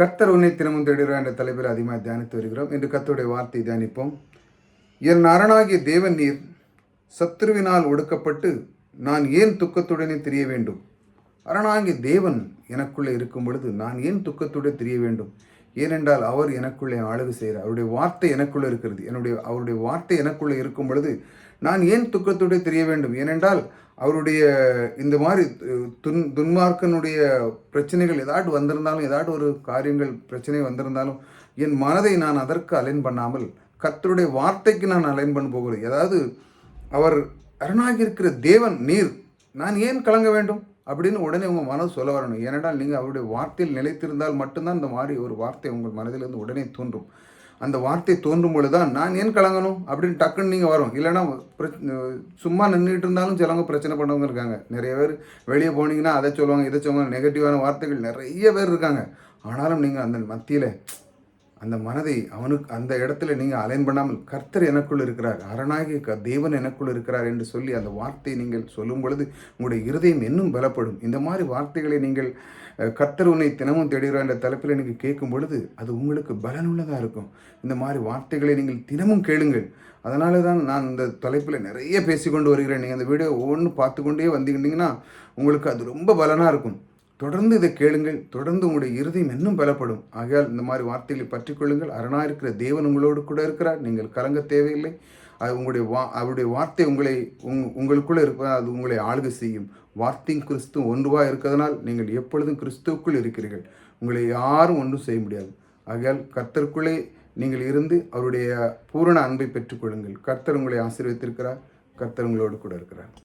கர்த்தர் உன்னை தினமும் தேடுகிறார் என்ற தலைப்பில் அதிகமாக தியானித்து வருகிறோம். இன்று கர்த்தருடைய வார்த்தை தியானிப்போம். என் அரணாகிய தேவன் நீர் சத்ருவினால் ஒடுக்கப்பட்டு நான் ஏன் துக்கத்துடனே தெரிய வேண்டும்? அரணாகிய தேவன் எனக்குள்ளே இருக்கும் பொழுது நான் ஏன் துக்கத்துடன் தெரிய வேண்டும்? ஏனென்றால் அவர் எனக்குள்ளே ஆளுகை செய்கிறார். அவருடைய வார்த்தை எனக்குள்ளே இருக்கிறது. என்னுடைய அவருடைய வார்த்தை எனக்குள்ளே இருக்கும் பொழுது நான் ஏன் துக்கத்துடன் தெரிய வேண்டும்? ஏனென்றால் அவருடைய இந்த மாதிரி துன் துன்மார்க்கனுடைய பிரச்சனைகள் ஏதாட்டு வந்திருந்தாலும் ஏதாட்டு ஒரு காரியங்கள் பிரச்சனை வந்திருந்தாலும் என் மனதை நான் அதற்கு அலைன் பண்ணாமல் கத்தருடைய வார்த்தைக்கு நான் அலைன் பண்ண போகிறேன் அதாவது அவர் அரணாகி இருக்கிற தேவன் நீர் நான் ஏன் கலங்க வேண்டும்? அப்படின்னு உடனே உங்கள் மனது சொல்ல வரணும். ஏனென்றால் நீங்கள் அவருடைய வார்த்தையில் நிலைத்திருந்தால் மட்டும்தான் இந்த மாதிரி ஒரு வார்த்தை உங்கள் மனதிலிருந்து உடனே தோன்றும். அந்த வார்த்தை தோன்றும் பொழுது தான் நான் ஏன் கலங்கணும்? அப்படின்னு டக்குன்னு நீங்கள் வரும். இல்லைன்னா சும்மா நின்றுட்டு இருந்தாலும் சிலவங்க பிரச்சனை பண்ணவங்க இருக்காங்க. நிறைய பேர் வெளியே போனீங்கன்னா அதை சொல்லுவாங்க இதை சொல்லுவாங்க நெகட்டிவான வார்த்தைகள் நிறைய பேர் இருக்காங்க. ஆனாலும் நீங்கள் அந்த மத்தியில் அந்த மனதை அவனுக்கு அந்த இடத்துல நீங்கள் அலைன் பண்ணாமல் கர்த்தர் எனக்குள் இருக்கிறார் அரணாகிய க தேவன் எனக்குள் இருக்கிறார் என்று சொல்லி அந்த வார்த்தையை நீங்கள் சொல்லும் பொழுது உங்களுடைய இருதயம் இன்னும் பலப்படும். இந்த மாதிரி வார்த்தைகளை நீங்கள் கர்த்தர் உன்னை தினமும் தேடுகிறார் என்ற தலைப்பில் நீங்கள் கேட்கும் பொழுது அது உங்களுக்கு பலனுள்ளதாக இருக்கும். இந்த மாதிரி வார்த்தைகளை நீங்கள் தினமும் கேளுங்கள். அதனால தான் நான் இந்த தலைப்பில் நிறைய பேசிக்கொண்டு வருகிறேன். நீங்கள் அந்த வீடியோ ஒவ்வொன்று பார்த்து கொண்டே வந்துக்கிட்டிங்கன்னா உங்களுக்கு அது ரொம்ப பலனாக இருக்கும். தொடர்ந்து இதை கேளுங்கள் தொடர்ந்து உங்களுடைய இருதயம் இன்னும் பலப்படும். ஆகையால் இந்த மாதிரி வார்த்தைகளை பற்றி கொள்ளுங்கள். அரணா இருக்கிற தேவன் உங்களோடு கூட இருக்கிறார். நீங்கள் கலங்க தேவையில்லை. அது உங்களுடைய வா அவருடைய வார்த்தை உங்களை உங் உங்களுக்குள்ளே இருப்பதால் அது உங்களை ஆளுகை செய்யும். வார்த்தையும் கிறிஸ்துவும் ஒன்றுவாக இருக்கிறதுனால் நீங்கள் எப்பொழுதும் கிறிஸ்துவுக்குள் இருக்கிறீர்கள். உங்களை யாரும் ஒன்றும் செய்ய முடியாது. ஆகையால் கர்த்தருக்குள்ளே நீங்கள் இருந்து அவருடைய பூரண அன்பை பெற்றுக்கொள்ளுங்கள் கர்த்தர் உங்களை ஆசீர்வதித்திருக்கிறார். கர்த்தர் உங்களோடு கூட இருக்கிறார்.